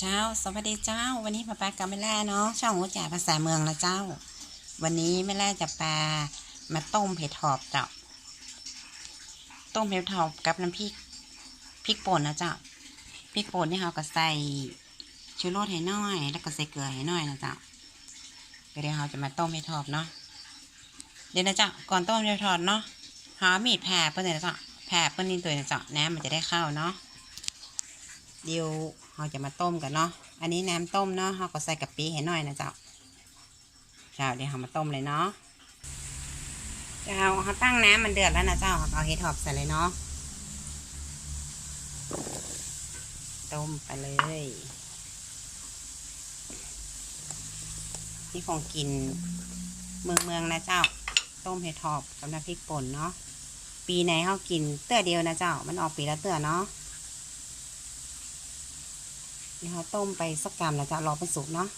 เจ้า สวัสดีเจ้า วันนี้มาแปลกับแม่แร่เนาะ ช่องหัวจ่าภาษาเมืองนะเจ้า วันนี้แม่แร่จะปลมาต้มเผ็ดหอบเจ้า ต้มเผ็ดหอบกับน้ำพริก พริกป่นนะเจ้า พริกป่นนี่เขาก็ใส่ชูรสให้น้อย แล้วก็ใส่เกลือให้น้อยนะเจ้า เดี๋ยวเราจะมาต้มเผ็ดหอบเนาะ เดี๋ยวนะเจ้า ก่อนต้มเผ็ดหอบเนาะหามีดแผ่เพื่อนนะเจ้าแผ่เพื่อนนี่ตัวนะเจ้าน้ำมันจะได้เข้าเนาะ เดี๋ยวเราจะมาต้มกันเนาะ อันนี้น้ำต้มเนาะเราก็ใส่กะปิให้หน่อยนะเจ้า เจ้าเดี๋ยวเรามาต้มเลยเนาะ เจ้าเขาตั้งน้ำมันเดือดแล้วนะเจ้าเราเอาเห็ดหอบใส่เลยเนาะ ต้มไปเลยนี่ของกินเมืองเมืองนะเจ้า ต้มเห็ดหอบกับน้ำพริกป่นเนาะ ปีไหนเขากินเตื้อเดียวนะเจ้า มันออกปีละเตื้อเนาะ นี่เขาต้มไปสักกรัมแล้วจะรอเป็นสุกเนาะ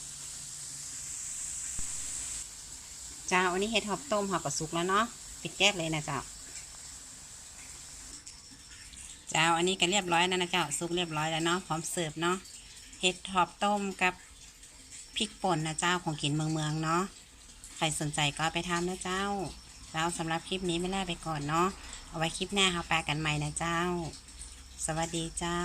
เจ้าอันนี้เห็ดหอบต้มหอบกับสุกแล้วเนาะปิดแก๊สเลยนะเจ้าเจ้าอันนี้ก็เรียบร้อยแล้วนะเจ้าสุกเรียบร้อยแล้วเนาะพร้อมเสิร์ฟเนาะเห็ดหอบต้มกับพริกป่นนะเจ้าของกินเมืองเมืองๆเนาะใครสนใจก็ไปทำนะเจ้าเจ้าสำหรับคลิปนี้ไม่ล่าไปก่อนเนาะเอาไว้คลิปหน้าเราแปลกันใหม่นะเจ้า สวัสดีเจ้า